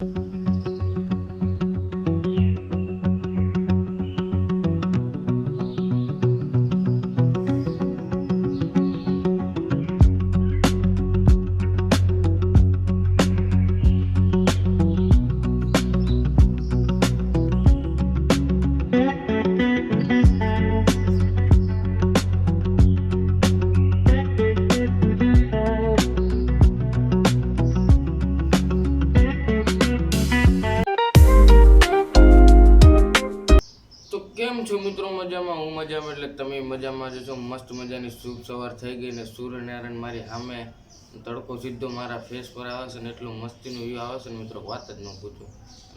તો તમે મજામાં જશો મસ્ત મજાની શુભ સવાર થઈ ગઈ ને સૂર્યનારાયણ મારી સામે તડકો સીધો મારા ફેસ પર આવે છે ને એટલું મસ્તીનું વ્યૂ આવે છે ને મિત્રો વાત જ ન પૂછો.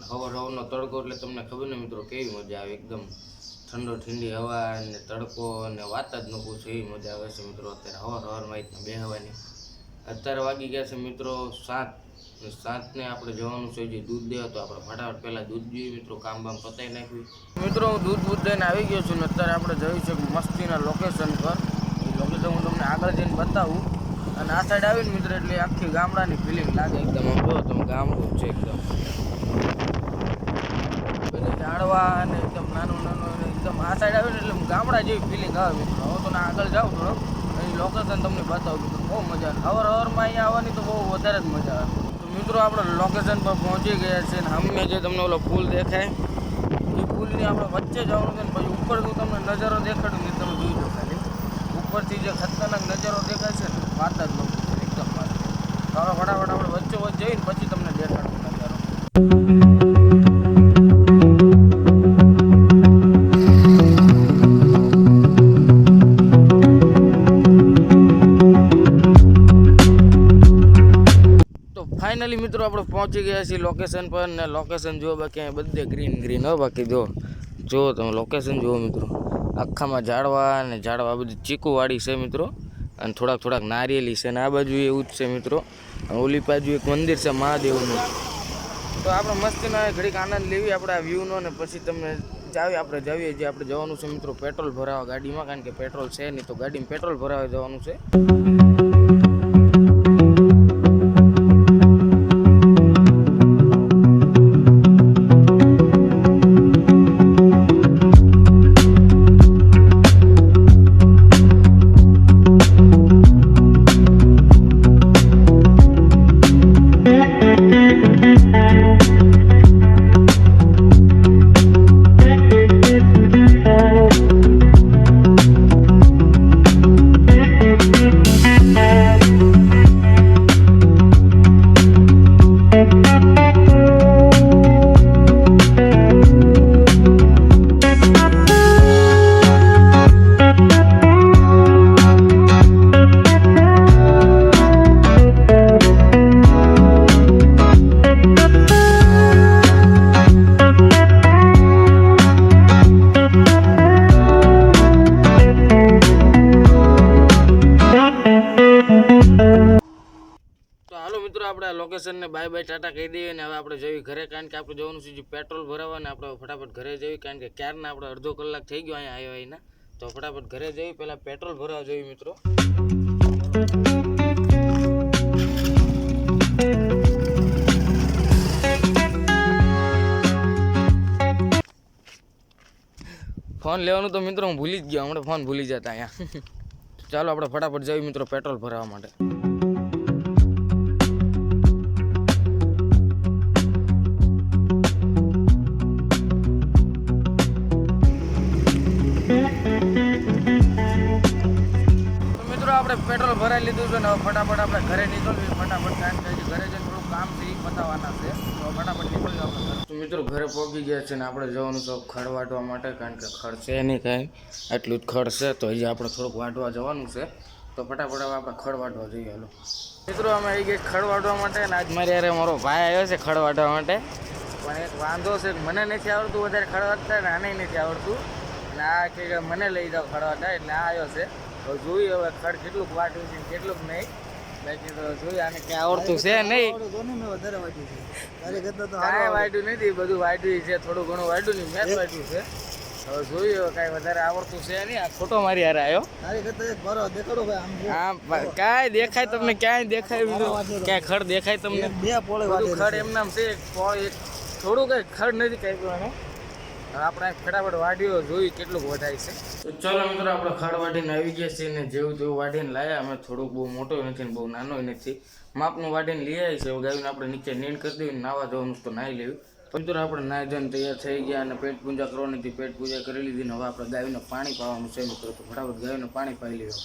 હવાર હવારનો તડકો એટલે તમને ખબર ને મિત્રો કેવી મજા આવે, એકદમ ઠંડો ઠંડી હવા અને તડકો અને વાત જ ન પૂછો, એવી મજા આવે છે મિત્રો અત્યારે હવાર હવારમાં રીતના બેહવાની. અત્યારે વાગી ગયા છે મિત્રો સાત ને સાતને આપણે જવાનું છે જે દૂધ દેવા તો આપણે ફટાફટ પહેલાં દૂધ જોઈએ. મિત્રો કામ બામ પતાવી નાખ્યું. મિત્રો હું દૂધ દૂધ દઈને આવી ગયો છું ને અત્યારે આપણે જઈશું છે મસ્તીના લોકેશન પર. એ લોકેશન હું તમને આગળ જઈને બતાવું. અને આ સાઈડ આવીને મિત્રો એટલે આખી ગામડાની ફિલિંગ લાગે એકદમ. આમ જો તમે ગામડું છે એકદમ. બધા ઝાડવા અને એકદમ નાનું નાનું એકદમ આ સાઈડ આવે ને એટલે ગામડા જેવી ફિલિંગ આવે મિત્રો. હવે તો ના આગળ જાઉં થોડોક. અહીં લોકેશન તમને બતાવું. બહુ મજા આવે. અવર અવરમાં અહીંયા આવવાની તો બહુ વધારે જ મજા આવે. મિત્રો આપણે લોકેશન પર પહોંચી ગયા છે અને અમે જે તમને ઓલો પુલ દેખાય એ પુલની આપણે વચ્ચે જવાનું છે ને પછી ઉપરથી તમને નજારો દેખાડું ને તમે જોઈ લો ખાલી. ઉપરથી જે ખતરનાક નજારો દેખાય છે ને વાત જ પૂછો, એકદમ વાત તો આપણે ફટાફટ આપણે વચ્ચે વચ્ચે જઈને પછી તમને દેખાડું નજારો. આપણે પહોંચી ગયા છીએ લોકેશન પર ને લોકેશન જુઓ બાકી બધે ગ્રીન ગ્રીન હો બાકી જો. જુઓ તમે લોકેશન જુઓ મિત્રો. આખામાં ઝાડવા અને ઝાડવા બધી ચીકુવાળી છે મિત્રો. અને થોડાક થોડાક નારિયેલી છે ને આ બાજુ એવું જ છે મિત્રો. ઓલી બાજુ એક મંદિર છે મહાદેવનું. તો આપણે મસ્તીના ઘડીક આનંદ લેવી આપણે આ વ્યૂનો ને પછી તમને જાવી, આપણે જઈએ જે આપણે જવાનું છે મિત્રો. પેટ્રોલ ભરાવા ગાડીમાં, કારણ કે પેટ્રોલ છે નહીં તો ગાડીમાં પેટ્રોલ ભરાવા જવાનું છે. આપણે બાય બાય ટાટા કહી દઈએ ને હવે આપણે જઈએ ઘરે. કારણ કે આપણે જવાનું છે જે પેટ્રોલ ભરાવવા ને આપણે ફટાફટ ઘરે જઈએ. કારણ કે ક્યારના આપણે અડધો કલાક થઈ ગયો અહીંયા આવ્યો અહીંના. તો ફટાફટ ઘરે જઈએ. પહેલાં પેટ્રોલ ભરાવા જોઈએ મિત્રો. ફોન લેવાનું તો મિત્રો હું ભૂલી જ ગયો. હમણાં ફોન ભૂલી જતા અહીંયા. ચાલો, આપણે ફટાફટ જઈએ મિત્રો પેટ્રોલ ભરાવવા માટે. આપણે પેટ્રોલ ભરાઈ લીધું છે ને હવે ફટાફટ આપણે ઘરે નીકળવી, ફટાફટ કારણ કે ઘરે જઈને થોડું કામ છે એ પતાવવાના છે. તો ફટાફટ નીકળ્યું આપણે તો મિત્રો ઘરે પહોંચી ગયા છે ને આપણે જવાનું છે ખડ વાટવા માટે, કારણ કે ખડ છે નહીં કાંઈ. આટલું જ ખડ છે, તો હજી આપણે થોડુંક વાટવા જવાનું છે. તો ફટાફટ હવે આપણે ખડ વાટવા જઈએ, હલો. મિત્રો, અમે આવી ગયા ખડ વાટવા માટે ને આજ મારી યારે મારો ભાઈ આવ્યો છે ખડ વાટવા માટે. પણ એક વાંધો છે મને નથી આવડતું વધારે ખડ વાટતા ને આને નથી આવડતું. અને આ કે મને લઈ જાઓ ખડવાટા એટલે આ આવ્યો છે. હવે જોઈએ હવે ખડ કેટલુંક વાટ્યું છે કેટલુંક નહીં. બાકી તો જોઈએ આને ક્યાં આવડતું છે નહીં. કાંઈ વાટ્યું નથી બધું વાટ્યું છે થોડું ઘણું વાટ્યું નહીં મેં વાટ્યું છે. હવે જોયું હવે કાંઈ વધારે આવડતું છે નહીં. આ ખોટો મારી હારે આવ્યો. તારી કરતા એક બરો દેખાડો ભાઈ આમ. કાંઈ દેખાય તમને ક્યાંય દેખાય ક્યાંય ખડ દેખાય તમને. બે પોળે ખડ છે. એમ નામ છે એક પોળ એક થોડું કઈ ખડ નથી કાપ્યું એને આપણે ફટાફટ વાડીઓ જોઈ કેટલું વધાય છે. તો ચાલો મિત્રો, આપણે ખાડ વાટીને આવી ગયા છીએ ને જેવું તેવું વાટીને લાયા. અમે થોડુંક બહુ મોટો નથી ને બહુ નાનો નથી. માપનું વાટીને લઈ આવી છે ગાયું આપણે નીચે નીણ કરી દેવી નાવા જવાનું તો નાહી લેવું. મિત્રો, આપણે નાહી ધન તૈયાર થઈ ગયા અને પેટ પૂજા કરવાની હતી. પેટ પૂજા કરી લીધી ને હવે આપણે ગાયને પાણી પાવાનું છે મિત્રો. તો ફટાફટ ગાયને પાણી પાઈ લેવું.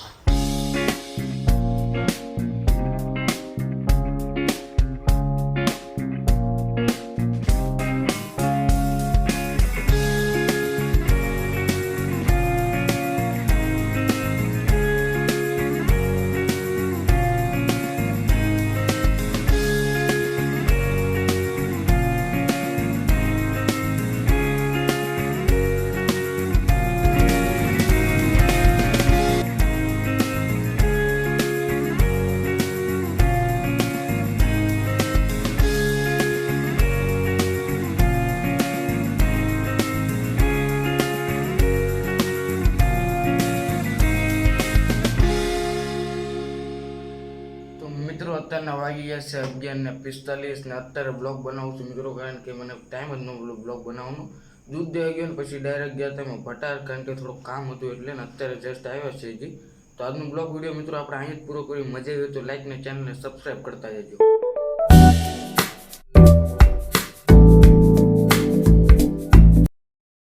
તો મિત્રો, અત્યારના વાગી ગયા છે અગિયાર ને પિસ્તાલીસ ને અત્યારે બ્લોગ બનાવું છું મિત્રો, કારણ કે મને ટાઈમ જ ન બ્લોગ બનાવવાનો. દૂધ દેવા ગયો ને પછી ડાયરેક્ટ ગયા તમે ભટાર, કારણ કે થોડું કામ હતું એટલે ને અત્યારે જસ્ટ આવ્યા છે હજી. તો આજનો બ્લોગ વીડિયો મિત્રો, આપણે અહીં જ પૂરો કરી મજા આવી તો લાઈક ને ચેનલને સબસ્ક્રાઈબ કરતા જજો.